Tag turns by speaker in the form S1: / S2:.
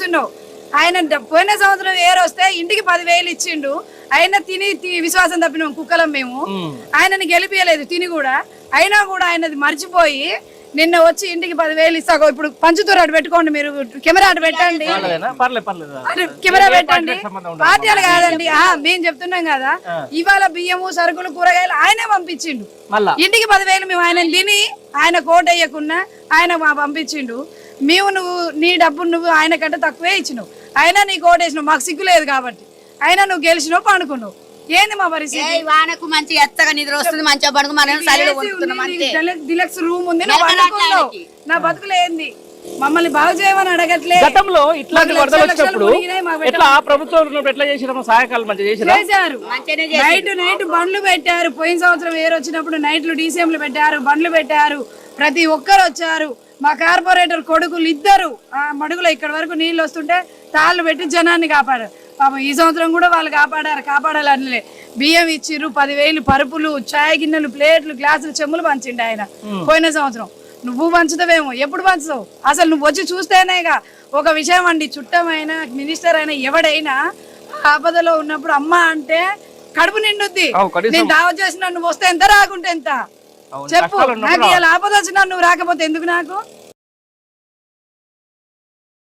S1: కూర్చున్నావు ఆయన పోయిన సంవత్సరం ఏరు వస్తే ఇంటికి పదివేలు ఇచ్చిండు. ఆయన తిని విశ్వాసం తప్పినాం కుక్కలం మేము. ఆయనని గెలిపియలేదు తిని కూడా. అయినా కూడా ఆయనది మర్చిపోయి నిన్న వచ్చి ఇంటికి పదివేలు ఇస్తాగో ఇప్పుడు పంచుతూరు అటు పెట్టుకోండి మీరు కెమెరా అటు పెట్టండి. కెమెరా పెట్టండి. పార్టీలు కాదండి. ఆ, మేము చెప్తున్నాం కదా ఇవాళ బియ్యము సరుకులు కూరగాయలు ఆయనే పంపించిండు. ఇంటికి పదివేలు మేము ఆయన తిని ఆయన కోట్ వేయకున్నా ఆయన పంపించిండు. మేము నువ్వు నీ డబ్బు నువ్వు ఆయన కంటే తక్కువే ఇచ్చినావు. అయినా నీ కోట్ వేసినావు మాకు సిగ్గు లేదు కాబట్టి. అయినా నువ్వు గెలిచినావు పండుకున్నావు. ఏంది మా పరిస్థితి?
S2: వానకు మంచి ఎత్తగా నిద్ర వస్తుంది మంచిగా పడుకు మనం
S1: డిలక్స్ రూమ్ ఉంది. నా బతుకులు ఏంది? మమ్మల్ని బాగు చేయమని అడగట్లే.
S3: గతంలో ఇట్లాంటి వరదలు వచ్చినప్పుడు ఎట్లా ఆ ప్రభుత్వం ఉన్నప్పుడు ఎట్లా చేసినాము సహాయకాలు చేసిరా
S1: చేశారు. నైట్ నైట్ బండ్లు పెట్టారు. పోయిన సంవత్సరం ఏరు వచ్చినప్పుడు నైట్లు డీసీఎంలు పెట్టారు బండ్లు పెట్టారు. ప్రతి ఒక్కరు వచ్చారు. మా కార్పొరేటర్ కొడుకులు ఇద్దరు ఆ మడుగులో ఇక్కడ వరకు నీళ్ళు వస్తుంటే తాళ్ళు పెట్టి జనాన్ని కాపాడారు. పాపం ఈ సంవత్సరం కూడా వాళ్ళు కాపాడారు. కాపాడాలనిలే. బియ్యం ఇచ్చిర్రు పదివేలు పరుపులు చాయ్ గిన్నెలు ప్లేట్లు గ్లాసులు చెమ్ములు పంచిండు ఆయన. పోయిన సంవత్సరం. నువ్వు పంచుతావేమో ఎప్పుడు పంచుతావు? అసలు నువ్వు వచ్చి చూస్తేనేగా ఒక విషయం అండి చుట్టమైనా మినిస్టర్ అయినా ఎవడైనా ఆపదలో ఉన్నప్పుడు అమ్మ అంటే కడుపు నిండుద్ది. నేను దావ చేసిన నువ్వు వస్తే ఎంత రాకుంటే ఎంత? చెప్పు. నాకు ఇలా ఆపద వచ్చినా నువ్వు రాకపోతే ఎందుకు నాకు?